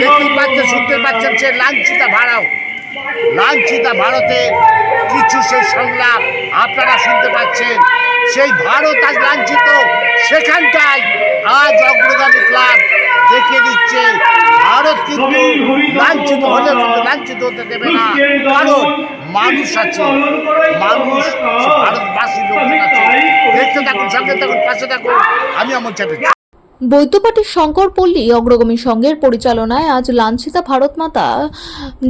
দেখতেই পাচ্ছেন শুনতে পাচ্ছেন সে লাঞ্ছিতা ভাড়াও লাঞ্ছিতা ভারতে কিছু সেই সংলাপ আপনারা শুনতে পাচ্ছেন। সেই ভারত আজ লাঞ্ছিত। সেখানটায় আজ অগ্রগামী ক্লাব দেখে দিচ্ছে। ভারত কিন্তু লাঞ্ছিত হলে কিন্তু লাঞ্ছিত হতে দেবে না। কারণ মানুষ আছে। মানুষ ভারতবাসী লোক আছে। দেখতে থাকুন সঙ্গে থাকুন পাশে থাকুন। আমি আমার চ্যাটার্জি বৈদ্যবাটির শঙ্করপল্লী অগ্রগামী সংঘের পরিচালনায় আজ লাঞ্ছিতা ভারতমাতা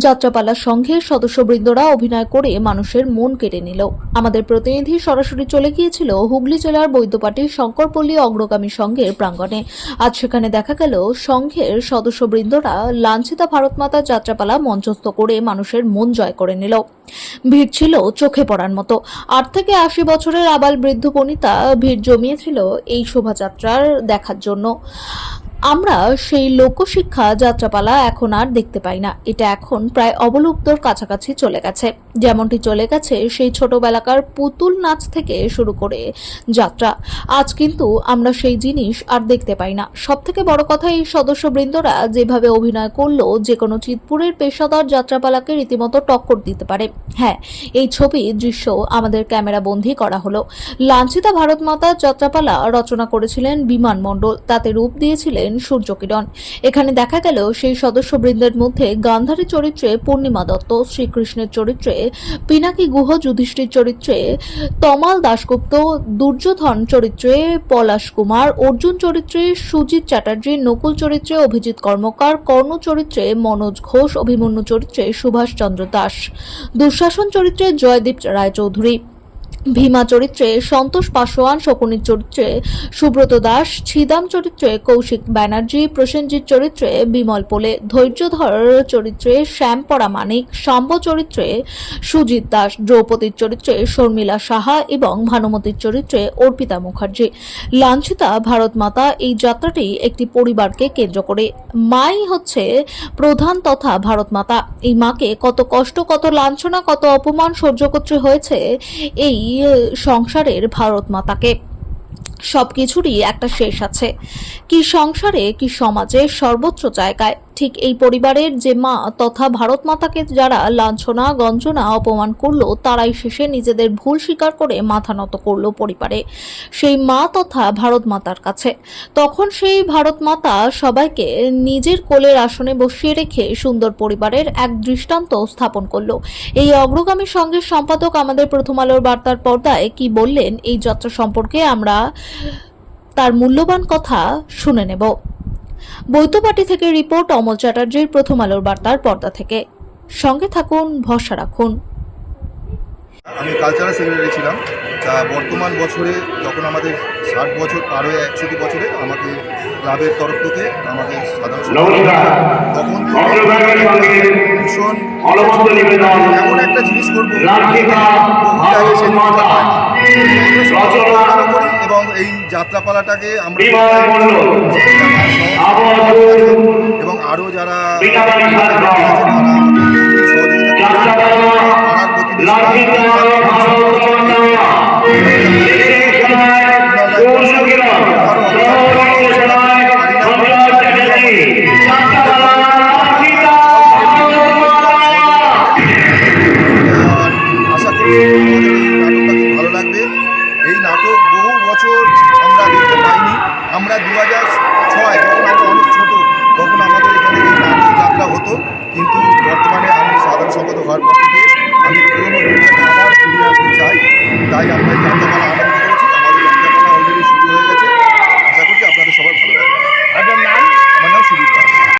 যাত্রাপালা সংঘের সদস্যবৃন্দরা অভিনয় করে মানুষের মন কেড়ে নিল। আমাদের প্রতিনিধি সরাসরি চলে গিয়েছিল হুগলি জেলার বৈদ্যবাটির শঙ্করপল্লী অগ্রগামী সংঘের প্রাঙ্গণে। আজ সেখানে দেখা গেল সংঘের সদস্যবৃন্দরা লাঞ্ছিতা ভারতমাতা যাত্রাপালা মঞ্চস্থ করে মানুষের মন জয় করে নিল। ভিড় ছিল চোখে পড়ার মতো। আট থেকে আশি বছরের আবাল বৃদ্ধ বনিতা ভিড় জমিয়েছিল এই শোভাযাত্রার দেখার জন্য। の আমরা সেই লোকশিক্ষা যাত্রাপালা এখন আর দেখতে পাই না। এটা এখন প্রায় অবলুপ্তর কাছাকাছি চলে গেছে। যেমনটি চলে গেছে, সেই ছোটবেলাকার পুতুল নাচ থেকে শুরু করে যাত্রা। আজ কিন্তু আমরা সেই জিনিস আর দেখতে পাই না। সব থেকে বড় কথা এই সদস্যবৃন্দরা যেভাবে অভিনয় করল যে কোনো চিতপুরের পেশাদার যাত্রাপালাকে রীতিমতো টক্কর দিতে পারে। হ্যাঁ এই ছবি, দৃশ্য আমাদের ক্যামেরা বন্দি করা হলো। লাঞ্ছিতা ভারতমাতা যাত্রাপালা রচনা করেছিলেন বিমান মণ্ডল। তাতে রূপ দিয়েছিলেন সূর্যকিরণ এখানে দেখা গেল সেই সদস্যবৃন্দের মধ্যে গান্ধারী চরিত্রে পূর্ণিমা দত্ত, শ্রীকৃষ্ণের চরিত্রে পিনাকি গুহ যুধিষ্ঠির চরিত্রে তমাল দাশগুপ্ত, দুর্যোধন চরিত্রে পলাশ কুমার, অর্জুন চরিত্রে সুজিত চ্যাটার্জি, নকুল চরিত্রে অভিজিৎ কর্মকার, কর্ণ চরিত্রে মনোজ ঘোষ, অভিমন্যু চরিত্রে সুভাষ চন্দ্র দাস দুঃশাসন চরিত্রে জয়দীপ রায়চৌধুরী। ভীমা চরিত্রে সন্তোষ পাসোয়ান, শকুনির চরিত্রে সুব্রত দাস, ছিদাম চরিত্রে কৌশিক ব্যানার্জি, প্রসেনজিৎ চরিত্রে বিমল পোলে ধৈর্যধর চরিত্রে শ্যামপরা মানিক শাম্ব চরিত্রে সুজিত দাস, দ্রৌপদীর চরিত্রে শর্মিলা সাহা এবং ভানুমতির চরিত্রে অর্পিতা মুখার্জি। লাঞ্ছিতা ভারত মাতা এই যাত্রাটি একটি পরিবারকে কেন্দ্র করে। মাই হচ্ছে প্রধান তথা ভারত মাতা এই মাকে কত কষ্ট, কত লাঞ্ছনা, কত অপমান সহ্য করতে হয়েছে, এই সংসারের ভারত মাতাকে সবকিছুরই একটা শেষ আছে। কি সংসারে কি সমাজে সর্বোচ্চ জায়গায় ঠিক এই পরিবারের যে মা তথা ভারত মাতাকে যারা লাঞ্ছনা, গঞ্জনা, অপমান করল, তারাই শেষে নিজেদের ভুল স্বীকার করে মাথা নত করল পরিবারে, সেই মা তথা ভারত মাতার কাছে। তখন সেই ভারত মাতা সবাইকে নিজের কোলের আসনে বসিয়ে রেখে সুন্দর পরিবারের এক দৃষ্টান্ত স্থাপন করল। এই অগ্রগামী সংঘের সম্পাদক আমাদের প্রথম আলোর বার্তার পর্দায় কি বললেন, এই যাত্রা সম্পর্কে আমরা তার মূল্যবান কথা শুনে নেব। বৈদ্যবাটি থেকে রিপোর্ট অমল চ্যাটার্জির প্রথম আলোর বার্তার পর্দা থেকে। সঙ্গে থাকুন ভরসা রাখুন। আমি কালচারাল সেক্রেটারি ছিলাম। তা বর্তমান বছরে যখন আমাদের ষাট বছর পার হয়ে একষট্টি বছরে আমাকে ক্লাবের তরফ থেকে আমাকে সাধারণ তখন ভীষণ এমন একটা জিনিস করব এবং এই যাত্রাপালাটাকে আমরা যারা বিনাবাড়ি সাধন সহযোগিতা যাত্রাপালা পাড়ার প্রতিবেশী লাঞ্ছিতা